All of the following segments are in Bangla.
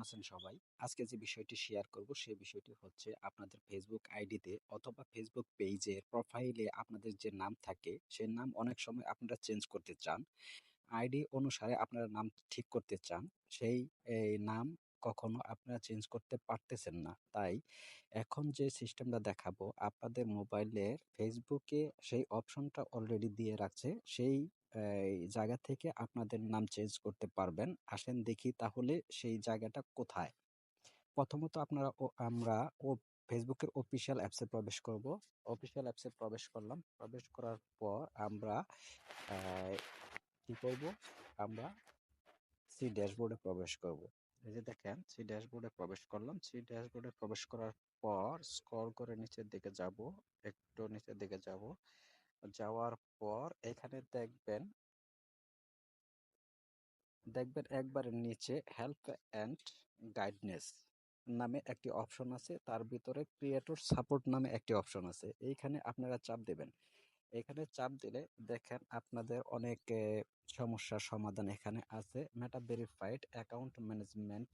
আছেন সবাই? আজকে যে বিষয়টি শেয়ার করব সেই বিষয়টি হচ্ছে আপনাদের ফেসবুক আইডিতে অথবা ফেসবুক পেজের প্রোফাইলে আপনাদের যে নাম থাকে সেই নাম অনেক সময় আপনারা চেঞ্জ করতে চান। আইডি অনুসারে আপনারা নাম ঠিক করতে চান। সেই নাম কখনো আপনারা চেঞ্জ করতে পারতেছেন না। তাই এখন যে সিস্টেমটা দেখাবো, আপনাদের মোবাইলের ফেসবুকে সেই অপশনটা অলরেডি দিয়ে রাখছে। সেই জায়গা থেকে আপনাদের নাম চেঞ্জ করতে পারবেন। আসেন দেখি তাহলে সেই জায়গাটা কোথায়? প্রথমত আপনারা ও, আমরা ও ফেসবুকের অফিসিয়াল অ্যাপসে প্রবেশ করব। অফিসিয়াল অ্যাপসে প্রবেশ করলাম। প্রবেশ করার পর আমরা কি করব? আমরা সি ড্যাশবোর্ডে প্রবেশ করব। এই যে দেখেন সি ড্যাশবোর্ডে প্রবেশ করলাম। সি ড্যাশবোর্ডে প্রবেশ করার পর স্ক্রল করে নিচের দিকে যাব। একটু নিচের দিকে যাব। যাওয়ার পর এখানে দেখবেন দেখবেন একবারে নিচে হেল্প অ্যান্ড গাইডনেস নামে একটি অপশন আছে। তার ভিতরে ক্রিয়েটর সাপোর্ট নামে একটি অপশন আছে। এইখানে আপনারা চাপ দেবেন। এখানে চাপ দিলে দেখেন আপনাদের অনেক সমস্যার সমাধান এখানে আছে। Meta verified account management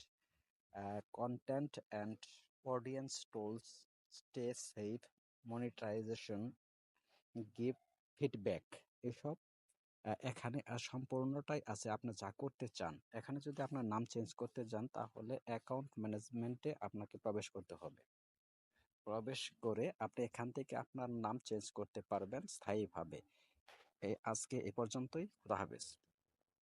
content and audience tools stay safe monetization give feedback এসব এখানে সম্পূর্ণটাই আছে আপনি যা করতে চান। এখানে যদি আপনার নাম চেঞ্জ করতে চান তাহলে অ্যাকাউন্ট ম্যানেজমেন্টে আপনাকে প্রবেশ করতে হবে। প্রবেশ করে আপনি এখান থেকে আপনার নাম চেঞ্জ করতে পারবেন স্থায়ীভাবে। আজকে এ পর্যন্তই। খুদা হাফেজ।